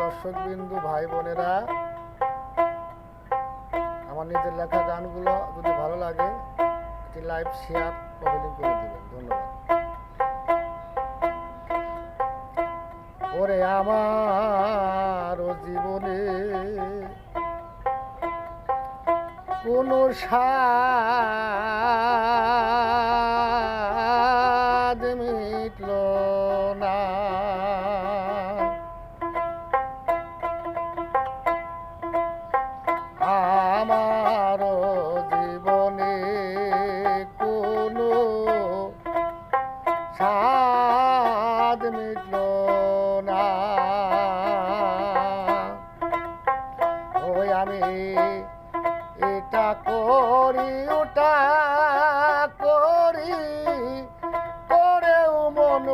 দর্শক বিন্দু ভাই বোনেরা, আমার নিজের লেখা গানগুলো যদি ভালো লাগে, একটি লাইভ শেয়ার করে দেবেন। ধন্যবাদ। ওরে আমার জীবনে কোনো স্বাদ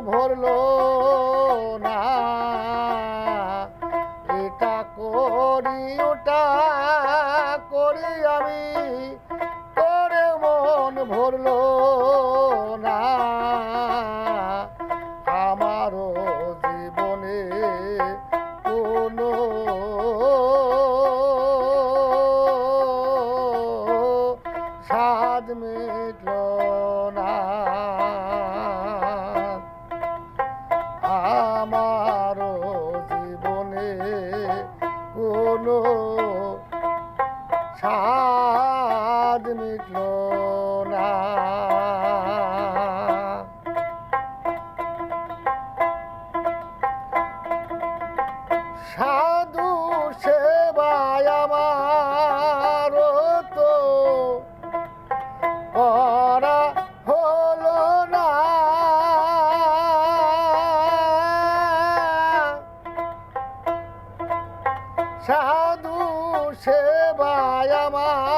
ভরলো না। এটা করি ওটা করি আমি করে মন ভরলো মিটল না সাধু সেবায় আমার তো করা হলো না। সাধু সেবায় আমার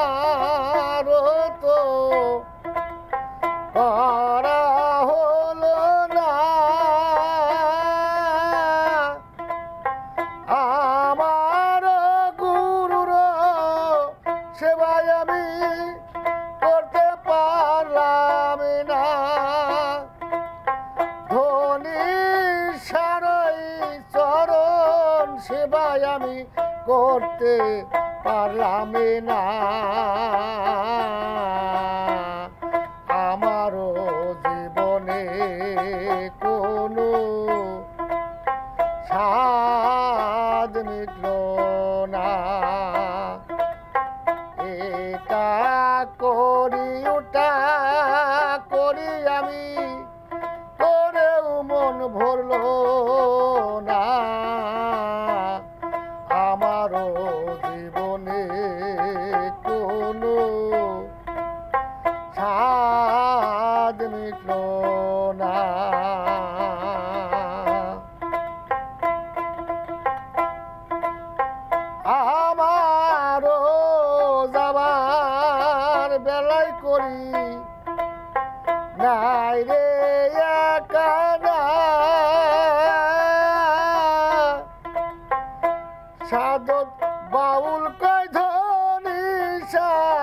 সেবায় আমি করতে পারলাম না। আমারও না আমারও যাবার বেলায় সাধক বাউল কয় সার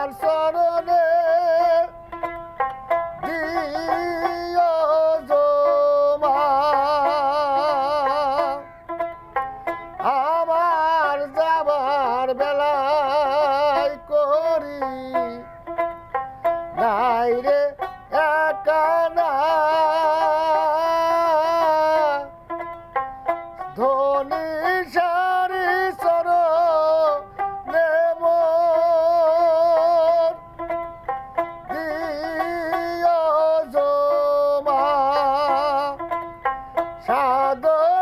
go.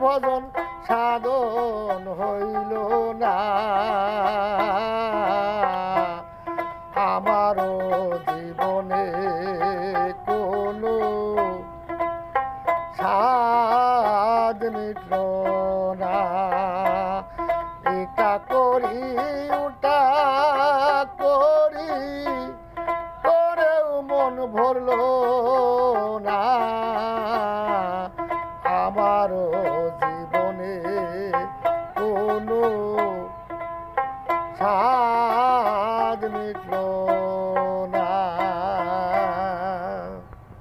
ভজন সাধন হইল না।